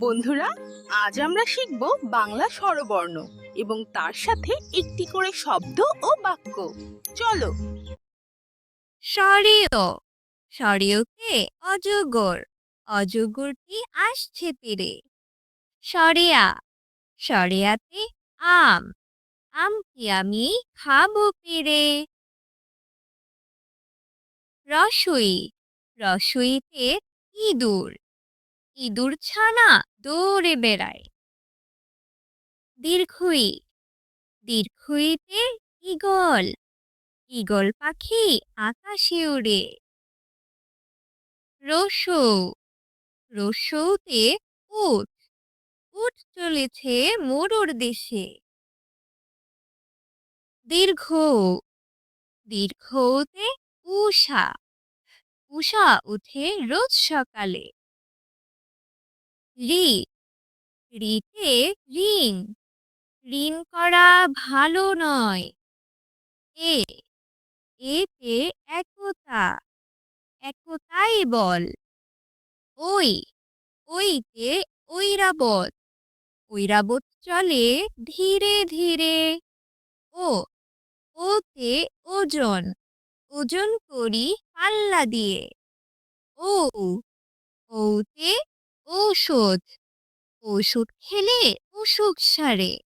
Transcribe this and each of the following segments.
বন্ধুরা, আজ আমরা শিখব বাংলা স্বরবর্ণ এবং তার সাথে একটি করে শব্দ ও বাক্য। চলো। সরেওতে অজগর। অজগরটি আসছে তীরে। সরেয়া সরেয়াতে আম। আম আমটি আমি খাব পেরে রসই। রসইতে ইঁদুর। ইঁদুর ছানা দৌড়ে বেড়ায়। দীর্ঘই, দীর্ঘইতে ঈগল ঈগল পাখি আকাশে উড়ে। রসৌ রসৌতে উট উট চলেছে মোরর দেশে। দীর্ঘ, দীর্ঘতে উষা উষা উঠে রোজ সকালে। রি রিতে ঋণ। ঋণ করা ভালো নয়। এ এতে একতা। একতাই বল। ওই ওইতে ঐরাবত। ঐরাবত চলে ধীরে ধীরে। ও ওতে ওজন। ওজন করি পাল্লা দিয়ে। ও ওতে ঔষধ। ওষুধ খেলে অসুখ সারে।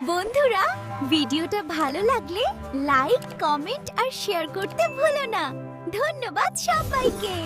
বন্ধুরা, ভিডিওটা ভালো লাগলে লাইক, কমেন্ট আর শেয়ার করতে ভুলো না। ধন্যবাদ সবাইকে।